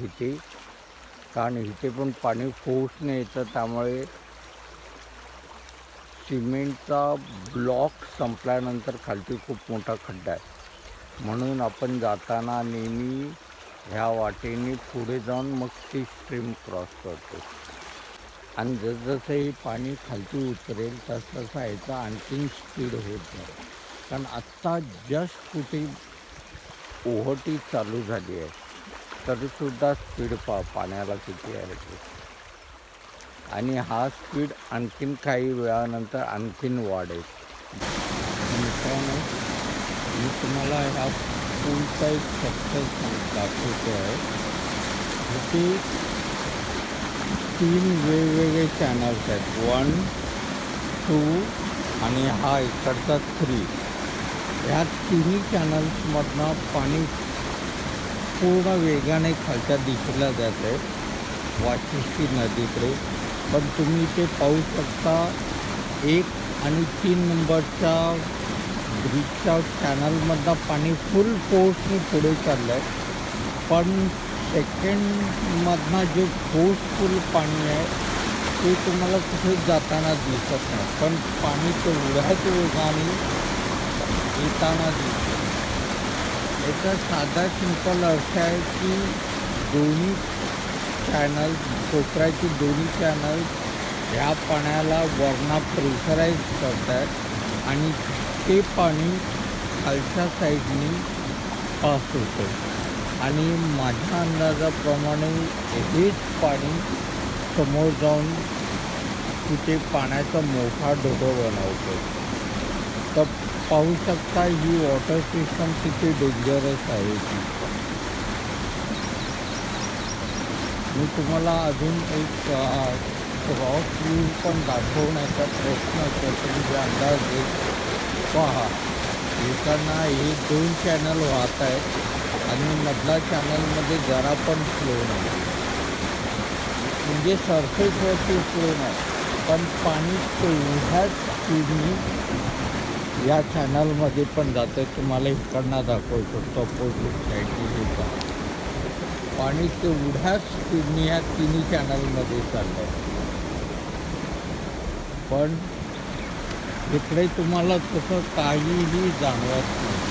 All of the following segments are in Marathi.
इथे कारण इथे पण पाणी फोर्सने येतं त्यामुळे सिमेंटचा ब्लॉक संपल्यानंतर खालती खूप मोठा खड्डा आहे. म्हणून आपण जाताना नेहमी ह्या वाटेने पुढे जाऊन मग ती स्ट्रीम क्रॉस करतो. आणि जसजसं हे पाणी खालती उतरेल तसतसं तसं आणखीन स्पीड होत नाही कारण आत्ता जस्ट कुठे ओहटी चालू झाली आहे. तरीसुद्धा स्पीड पा पाण्याला किती आहे ते. आणि हा स्पीड आणखीन काही वेळानंतर आणखीन वाढेल. मित्रांनो मी तुम्हाला ह्या पूलचा एक स्ट्रक्चर दाखवतो आहे. इथे तीन वेगवेगळे चॅनल्स आहेत. वन टू आणि हा इकडचा थ्री ह्या तिन्ही चॅनल्समधनं पाणी पूर्ण वेगाने खालच्या दिशेला जात आहे वाशिष्ठी नदीकडे. पण तुम्ही इथे पाहू शकता एक आणि तीन नंबरच्या ब्रिजच्या चॅनलमधला पाणी फुल फोर्सने पुढे चाललं आहे पण सेकंडमधनं जे फोर्सफुल पाणी आहे ते तुम्हाला कुठे जाताना दिसत नाही. पण पाणी तेवढ्याच वेगाने येताना दिसतं याचा साधा सिंपल अर्थ आहे की दोन्ही चॅनल कोपऱ्याची दोन्ही चॅनल ह्या पाण्याला वरना प्रेशराईज करत आहेत आणि ते पाणी खालच्या साईडनी पास होतं. आणि माझ्या अंदाजाप्रमाणे हेच पाणी समोर जाऊन तिथे पाण्याचा मोठा डोहो बनवतो. तर पाहू शकता ही वॉटर सिस्टम किती डेंजरस आहे ती. मी तुम्हाला अजून एक क्रॉस व्ह्यू पण दाखवण्याचा प्रश्न करतो. म्हणजे अंदाज घेत पहा येताना हे दोन चॅनल वाहत आहेत आणि मधला चॅनलमध्ये जरा पण फ्लो नाही. म्हणजे सरफेसवरती फ्लो नाही. पण पाणी तेवढ्याच स्पीडनी या चॅनलमध्ये पण जातं तुम्हाला इकडनं दाखवू शकतो अपोजिट साईडनी आणि तेवढ्याच स्पीडने या तिन्ही चॅनलमध्ये चाललं पण इकडे तुम्हाला तसं काहीही जाणवत नाही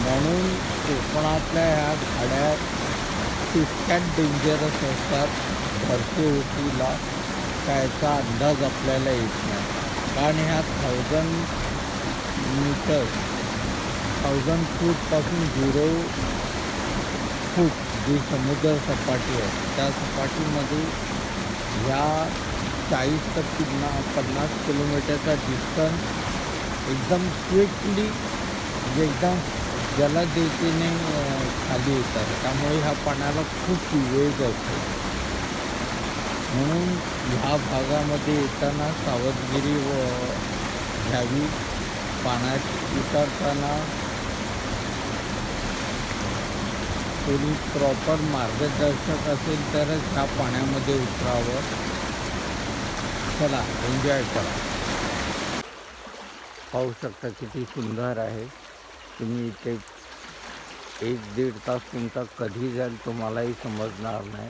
म्हणून कोकणातल्या ह्या खाड्या तितक्यात डेंजरस असतात. भरती होतीला. त्याचा अंदाज आपल्याला येत नाही. कारण ह्या थाउजंड मीटर थाउजंड फूटपासून झिरो फूट जी समुद्र सपाटी आहे. त्या सपाटीमध्ये ह्या चाळीस ते पन्ना पन्नास किलोमीटरचा डिस्टन्स एकदम क्विकली म्हणजे एकदम जलदेतीने खाली येतात. त्यामुळे ह्या पाण्याला खूप वेग असतो. म्हणून ह्या भागामध्ये येताना सावधगिरी व घ्यावी. पाण्यात उतरताना कोणी प्रॉपर मार्गदर्शक असेल तरच ह्या पाण्यामध्ये उतरावं. चला एन्जॉय करा. पाहू शकता किती सुंदर आहे. तुम्ही इथे एक दीड तास तुमचा कधी जाईल तुम्हालाही समजणार नाही.